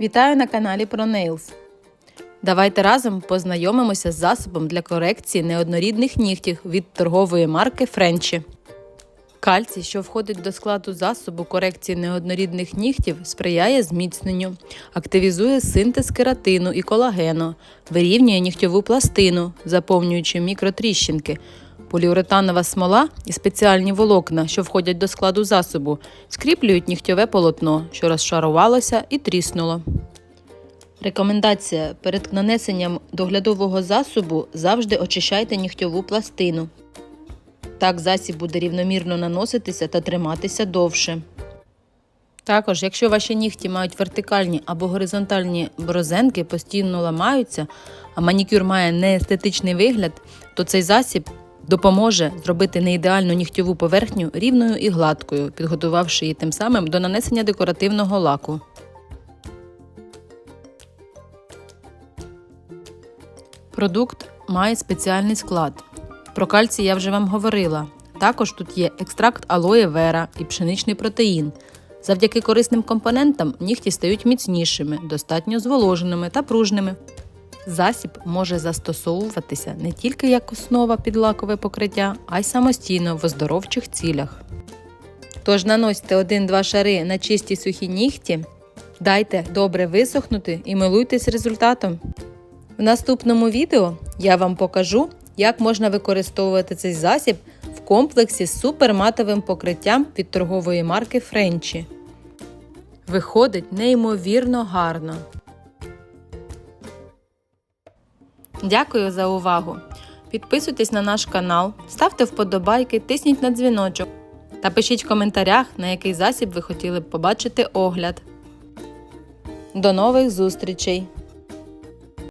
Вітаю на каналі ProNails. Давайте разом познайомимося з засобом для корекції неоднорідних нігтів від торгової марки Френчі. Кальцій, що входить до складу засобу корекції неоднорідних нігтів, сприяє зміцненню, активізує синтез кератину і колагену, вирівнює нігтьову пластину, заповнюючи мікротріщинки. Поліуретанова смола і спеціальні волокна, що входять до складу засобу, скріплюють нігтьове полотно, що розшарувалося і тріснуло. Рекомендація перед нанесенням доглядового засобу завжди очищайте нігтьову пластину. Так засіб буде рівномірно наноситися та триматися довше. Також, якщо ваші нігті мають вертикальні або горизонтальні борозенки, постійно ламаються, а манікюр має неестетичний вигляд, то цей засіб допоможе зробити неідеальну нігтьову поверхню рівною і гладкою, підготувавши її тим самим до нанесення декоративного лаку. Продукт має спеціальний склад. Про кальцій я вже вам говорила. Також тут є екстракт алоє вера і пшеничний протеїн. Завдяки корисним компонентам нігті стають міцнішими, достатньо зволоженими та пружними. Засіб може застосовуватися не тільки як основа під лакове покриття, а й самостійно в оздоровчих цілях. Тож наносьте один-два шари на чисті сухі нігті, дайте добре висохнути і милуйтесь результатом. В наступному відео я вам покажу, як можна використовувати цей засіб в комплексі з суперматовим покриттям від торгової марки Френчі. Виходить неймовірно гарно. Дякую за увагу! Підписуйтесь на наш канал, ставте вподобайки, тисніть на дзвіночок та пишіть в коментарях, на який засіб ви хотіли б побачити огляд. До нових зустрічей!